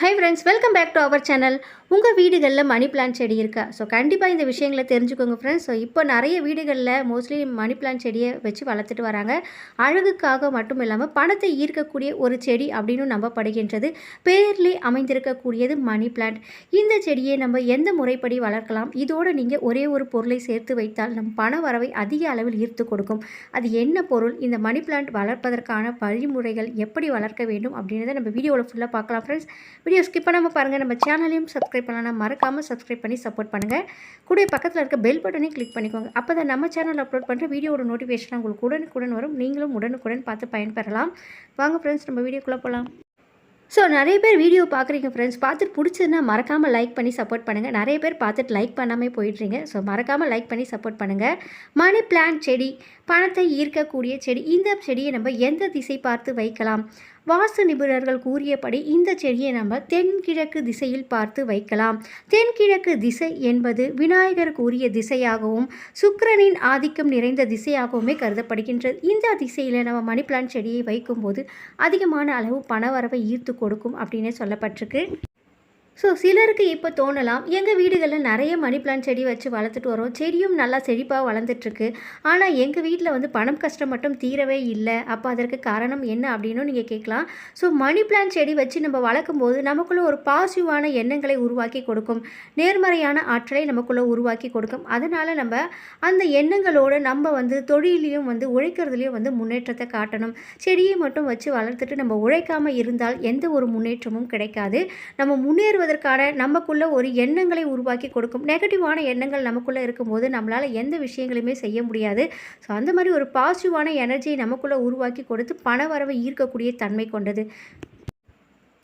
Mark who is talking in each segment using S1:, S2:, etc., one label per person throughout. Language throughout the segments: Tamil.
S1: Hi friends welcome back to our channel உங்கள் வீடுகளில் மணி பிளான் செடி இருக்கா? ஸோ கண்டிப்பாக இந்த விஷயங்களை தெரிஞ்சுக்கோங்க ஃப்ரெண்ட்ஸ் ஸோ இப்போ நிறைய வீடுகளில் மோஸ்ட்லி மணி பிளான் செடியை வச்சு வளர்த்துட்டு வராங்க. அழகுக்காக மட்டும் இல்லாமல் பணத்தை ஈர்க்கக்கூடிய ஒரு செடி அப்படின்னு நம்பப்படுகின்றது. பேர்லே அமைந்திருக்கக்கூடியது மணி பிளான்ட் இந்த செடியை நம்ம எந்த முறைப்படி வளர்க்கலாம்? இதோடு நீங்கள் ஒரே ஒரு பொருளை சேர்த்து வைத்தால் நம் பண வரவை அதிக அளவில் ஈர்த்து கொடுக்கும். அது என்ன பொருள்? இந்த மணி பிளான்ட் வளர்ப்பதற்கான வழிமுறைகள் எப்படி வளர்க்க வேண்டும் அப்படின்றத நம்ம வீடியோவில் ஃபுல்லாக பார்க்கலாம் ஃப்ரெண்ட்ஸ் வீடியோ ஸ்கிப் பண்ணாமல் பாருங்கள் நம்ம சேனலையும் சப்ஸ்கிரைப் பண்ணலாம் மறக்காமல் சப்ஸ்கிரைப் பண்ணி சப்போர்ட் பண்ணுங்கள் கூட பக்கத்தில் இருக்க பெல் பட்டனையும் கிளிக் பண்ணிக்கோங்க. அப்போ தான் நம்ம சேனல் அப்லோட் பண்ணுற வீடியோட நோட்டிஃபிகேஷன் உங்களுக்கு உடனுக்குடன் வரும். நீங்களும் உடனுக்குடன் பார்த்து பயன்பெறலாம். வாங்க ஃப்ரெண்ட்ஸ் நம்ம வீடியோக்குள்ளே போகலாம் ஸோ நிறைய பேர் வீடியோ பார்க்குறீங்க ஃப்ரெண்ட்ஸ் பார்த்துட்டு பிடிச்சதுன்னா மறக்காமல் லைக் பண்ணி சப்போர்ட் பண்ணுங்கள் நிறைய பேர் பார்த்துட்டு லைக் பண்ணாமல் போயிடுறீங்க. ஸோ மறக்காமல் லைக் பண்ணி சப்போர்ட் பண்ணுங்கள் மணி பிளான்ட் செடி பணத்தை ஈர்க்கக்கூடிய செடி இந்த செடியை நம்ம எந்த திசை பார்த்து வைக்கலாம்? வாஸ்து நிபுணர்கள் கூறியபடி இந்த செடியை நம்ம தென்கிழக்கு திசையில் பார்த்து வைக்கலாம். தென்கிழக்கு திசை என்பது விநாயகர் கூறிய திசையாகவும் சுக்கரனின் ஆதிக்கம் நிறைந்த திசையாகவுமே கருதப்படுகின்றது. இந்த திசையில் நம்ம மணி பிளான்ட் செடியை வைக்கும்போது அதிகமான அளவு பணவரவை ஈர்த்து கொடுக்கும் அப்படின்னு சொல்லப்பட்டிருக்கு. ஸோ சிலருக்கு இப்போ தோணலாம் எங்கள் வீடுகளில் நிறைய மணி பிளான் செடி வச்சு வளர்த்துட்டு வரோம். செடியும் நல்லா செழிப்பாக வளர்ந்துட்டுருக்கு. ஆனால் எங்கள் வீட்டில் வந்து பணம் கஷ்டம் மட்டும் தீரவே இல்லை. அப்போ அதற்கு காரணம் என்ன அப்படின்னு நீங்கள் கேட்கலாம். ஸோ மணி பிளான் செடி வச்சு நம்ம வளர்க்கும் போது நமக்குள்ள ஒரு பாசிட்டிவான எண்ணங்களை உருவாக்கி கொடுக்கும். நேர்மறையான ஆற்றலை நமக்குள்ளே உருவாக்கி கொடுக்கும். அதனால் நம்ம அந்த எண்ணங்களோடு நம்ம வந்து தொழிலையும் வந்து உழைக்கிறதுலையும் வந்து முன்னேற்றத்தை காட்டணும். செடியை மட்டும் வச்சு வளர்த்துட்டு நம்ம உழைக்காமல் இருந்தால் எந்த ஒரு முன்னேற்றமும் கிடைக்காது. நம்ம முன்னேறுவது முன்னேறுவதற்கான நமக்குள்ளே ஒரு எண்ணங்களை உருவாக்கி கொடுக்கும். நெகட்டிவான எண்ணங்கள் நமக்குள்ளே இருக்கும்போது நம்மளால் எந்த விஷயங்களையுமே செய்ய முடியாது. ஸோ அந்த மாதிரி ஒரு பாசிட்டிவான எனர்ஜியை நமக்குள்ளே உருவாக்கி கொடுத்து பண வரவை ஈர்க்கக்கூடிய தன்மை கொண்டது.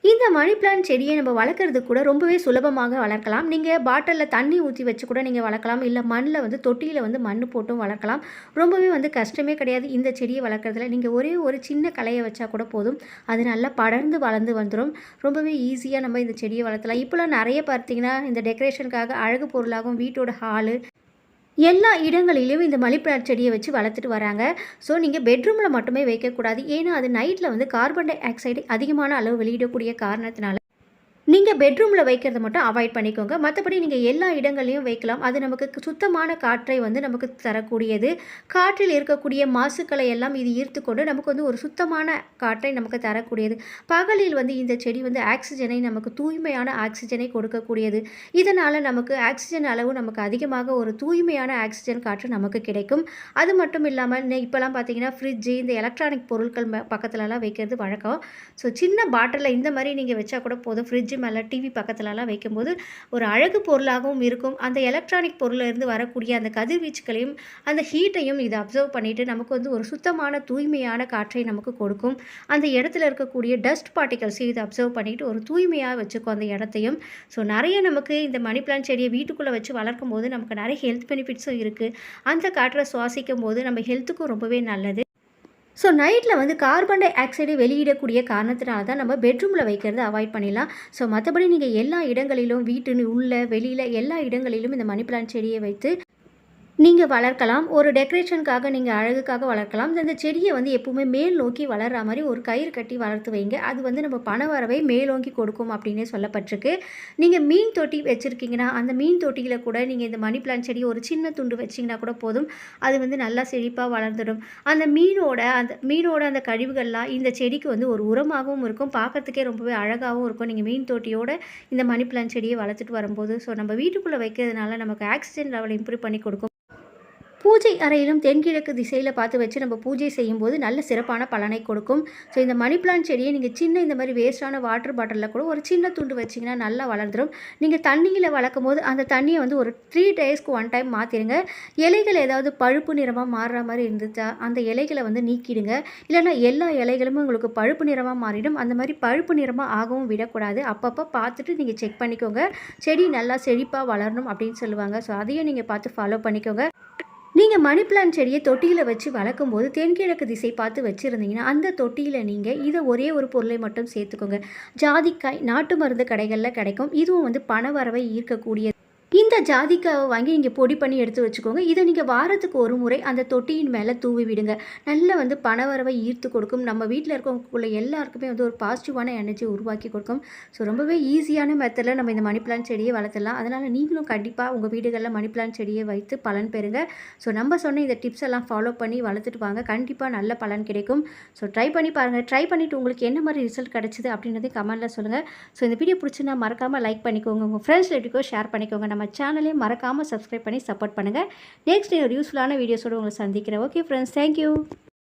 S1: இந்த மணி பிளான்ட் செடியை நம்ம வளர்க்குறது கூட ரொம்பவே சுலபமாக வளர்க்கலாம். நீங்கள் பாட்டிலில் தண்ணி ஊற்றி வச்சு கூட நீங்கள் வளர்க்கலாம். இல்லை மண்ணில் வந்து தொட்டியில் வந்து மண் போட்டும் வளர்க்கலாம். ரொம்பவே வந்து கஷ்டமே கிடையாது இந்த செடியை வளர்க்குறதுல. நீங்கள் ஒரே ஒரு சின்ன கலையை வச்சா கூட போதும். அது நல்லா படர்ந்து வளர்ந்து வந்துடும் ரொம்பவே ஈஸியாக நம்ம இந்த செடியை வளர்த்தலாம். இப்போலாம் நிறைய பார்த்தீங்கன்னா இந்த டெக்கரேஷனுக்காக அழகு பொருளாகவும் வீட்டோட ஹாலு எல்லா இடங்களிலும் இந்த மல்லிப்பழ செடியை வச்சு வளர்த்துட்டு வராங்க. ஸோ நீங்கள் பெட்ரூமில் மட்டுமே வைக்கக்கூடாது. ஏன்னா அது நைட்டில் வந்து கார்பன் டை ஆக்சைடு அதிகமான அளவு வெளியிடக்கூடிய காரணத்தினால நீங்கள் பெட்ரூமில் வைக்கிறத மட்டும் அவாய்ட் பண்ணிக்கோங்க. மற்றபடி நீங்கள் எல்லா இடங்கள்லையும் வைக்கலாம். அது நமக்கு சுத்தமான காற்றை வந்து நமக்கு தரக்கூடியது. காற்றில் இருக்கக்கூடிய மாசுக்களை எல்லாம் இது ஈர்த்து கொண்டு நமக்கு வந்து ஒரு சுத்தமான காற்றை நமக்கு தரக்கூடியது. பகலில் வந்து இந்த செடி வந்து ஆக்சிஜனை நமக்கு தூய்மையான ஆக்சிஜனை கொடுக்கக்கூடியது. இதனால் நமக்கு ஆக்சிஜன் அளவு நமக்கு அதிகமாக ஒரு தூய்மையான ஆக்சிஜன் காற்று நமக்கு கிடைக்கும். அது மட்டும் இல்லாமல் இப்போலாம் பார்த்தீங்கன்னா ஃப்ரிட்ஜு இந்த எலக்ட்ரானிக் பொருட்கள் பக்கத்துலலாம் வைக்கிறது வழக்கம். ஸோ சின்ன பாட்டிலில் இந்த மாதிரி நீங்கள் வச்சா கூட போதும். ஃப்ரிட்ஜு மேலே டிவி பக்கத்துலலாம் வைக்கும்போது ஒரு அழகு பொருளாகவும் இருக்கும். அந்த எலக்ட்ரானிக் பொருளிலிருந்து வரக்கூடிய அந்த கதிர்வீச்சுகளையும் அந்த ஹீட்டையும் இதை அப்சர்வ் பண்ணிட்டு நமக்கு வந்து ஒரு சுத்தமான தூய்மையான காற்றை நமக்கு கொடுக்கும். அந்த இடத்துல இருக்கக்கூடிய டஸ்ட் பார்ட்டிகல்ஸையும் இதை அப்சர்வ் பண்ணிவிட்டு ஒரு தூய்மையாக வச்சுக்கும் அந்த இடத்தையும். ஸோ நிறைய நமக்கு இந்த மணி பிளான்ட் செடியை வீட்டுக்குள்ளே வச்சு வளர்க்கும் போது நமக்கு நிறைய ஹெல்த் பெனிஃபிட்ஸும் இருக்குது அந்த காற்றை சுவாசிக்கும் போது நம்ம ஹெல்த்துக்கும் ரொம்பவே நல்லது. ஸோ நைட்டில் வந்து கார்பன் டை ஆக்சைடு வெளியிடக்கூடிய காரணத்தினால தான் நம்ம பெட்ரூமில் வைக்கிறத அவாய்ட் பண்ணிடலாம். ஸோ மற்றபடி நீங்கள் எல்லா இடங்களிலும் வீட்டு உள்ள வெளியில் எல்லா இடங்களிலும் இந்த மணி பிளான்ட் செடியை வைத்து நீங்கள் வளர்க்கலாம். ஒரு டெக்கரேஷனுக்காக நீங்கள் அழகுக்காக வளர்க்கலாம். இந்த செடியை வந்து எப்பவுமே மேல் நோக்கி வளர்கிற மாதிரி ஒரு கயிறு கட்டி வளர்த்து வைங்க. அது வந்து நம்ம பண வரவை மேலோங்கி கொடுக்கும் அப்படின்னே சொல்லப்பட்டிருக்கு. நீங்கள் மீன் தொட்டி வச்சுருக்கீங்கன்னா அந்த மீன் தொட்டியில் கூட நீங்கள் இந்த மணி பிளான் செடி ஒரு சின்ன துண்டு வச்சிங்கன்னா கூட போதும். அது வந்து நல்லா செழிப்பாக வளர்ந்துடும். அந்த மீனோட அந்த மீனோட அந்த கழிவுகள்லாம் இந்த செடிக்கு வந்து ஒரு உரமாகவும் இருக்கும். பார்க்கறதுக்கே ரொம்பவே அழகாகவும் இருக்கும். நீங்கள் மீன் தொட்டியோட இந்த மணி பிளான் செடியை வளர்த்துட்டு வரும்போது. ஸோ நம்ம வீட்டுக்குள்ளே வைக்கிறதுனால நமக்கு ஆக்சிஜன் லெவல் இம்ப்ரூவ் பண்ணி கொடுக்கும். பூஜை அறையிலும் தென்கிழக்கு திசையில் பார்த்து வச்சு நம்ம பூஜை செய்யும்போது நல்ல சிறப்பான பலனை கொடுக்கும். ஸோ இந்த மணி பிளான்ட் செடியை நீங்கள் சின்ன இந்த மாதிரி வேஸ்டான வாட்டர் பாட்டிலில் கூட ஒரு சின்ன துண்டு வச்சிங்கன்னா நல்லா வளர்ந்துடும் நீங்கள் தண்ணியில் வளர்க்கும் போது அந்த தண்ணியை வந்து ஒரு த்ரீ டேஸ்க்கு ஒன் டைம் மாற்றிடுங்க இலைகள் ஏதாவது பழுப்பு நிறமாக மாறுற மாதிரி இருந்துச்சா அந்த இலைகளை வந்து நீக்கிடுங்க. இல்லைன்னா எல்லா இலைகளுமே உங்களுக்கு பழுப்பு நிறமாக மாறிடும். அந்த மாதிரி பழுப்பு நிறமாக ஆகவும் விடக்கூடாது. அப்பப்போ பார்த்துட்டு நீங்கள் செக் பண்ணிக்கோங்க. செடி நல்லா செழிப்பாக வளரணும் அப்படின்னு சொல்லுவாங்க. ஸோ அதையும் நீங்கள் பார்த்து ஃபாலோ பண்ணிக்கோங்க. நீங்கள் மணி பிளான் செடியை தொட்டியில் வச்சு வளர்க்கும் போது தென்கிழக்கு திசை பார்த்து வச்சுருந்தீங்கன்னா அந்த தொட்டியில் நீங்கள் இதை ஒரே ஒரு பொருளை மட்டும் சேர்த்துக்கோங்க. ஜாதிக்காய் நாட்டு மருந்து கடைகளில் கிடைக்கும். இதுவும் வந்து பண வரவை ஈர்க்கக்கூடிய இந்த ஜாதிக்காவை வாங்கி நீங்கள் பொடி பண்ணி எடுத்து வச்சுக்கோங்க. இதை நீங்கள் வாரத்துக்கு ஒரு முறை அந்த தொட்டியின் மேலே தூவி விடுங்க. நல்ல வந்து பணவரவை ஈர்த்து கொடுக்கும். நம்ம வீட்டில் இருக்கவங்களுக்குள்ள எல்லாருக்குமே வந்து ஒரு பாசிட்டிவான எனர்ஜி உருவாக்கி கொடுக்கும். ஸோ ரொம்பவே ஈஸியான மெத்தடில் நம்ம இந்த மணி பிளான் செடியை வளர்த்தலாம் அதனால் நீங்களும் கண்டிப்பாக உங்கள் வீடுகளில் மணி பிளான் செடியை வைத்து பலன் பெறுங்க. ஸோ நம்ம சொன்ன இந்த டிப்ஸ் எல்லாம் ஃபாலோ பண்ணி வளர்த்துட்டு வாங்க. கண்டிப்பாக நல்ல பலன் கிடைக்கும். ஸோ ட்ரை பண்ணி பாருங்கள் ட்ரை பண்ணிவிட்டு உங்களுக்கு என்ன மாதிரி ரிசல்ட் கிடச்சிது அப்படின்றதையும் கமெண்ட்டில் சொல்லுங்கள் ஸோ இந்த வீடியோ பிடிச்சிருந்தா மறக்காமல் லைக் பண்ணிக்கோங்க. உங்கள் ஃப்ரெண்ட்ஸ் எப்படிக்கோ ஷேர் பண்ணிக்கோங்க. நம்ம நம்ம சேனலையும் மறக்காமல் சப்ஸ்கிரைப் பண்ணி சப்போர்ட் பண்ணுங்கள் நெக்ஸ்ட் ஒரு யூஸ்ஃபுல்லான வீடியோஸோடு உங்களை சந்திக்கிறேன். Okay friends thank you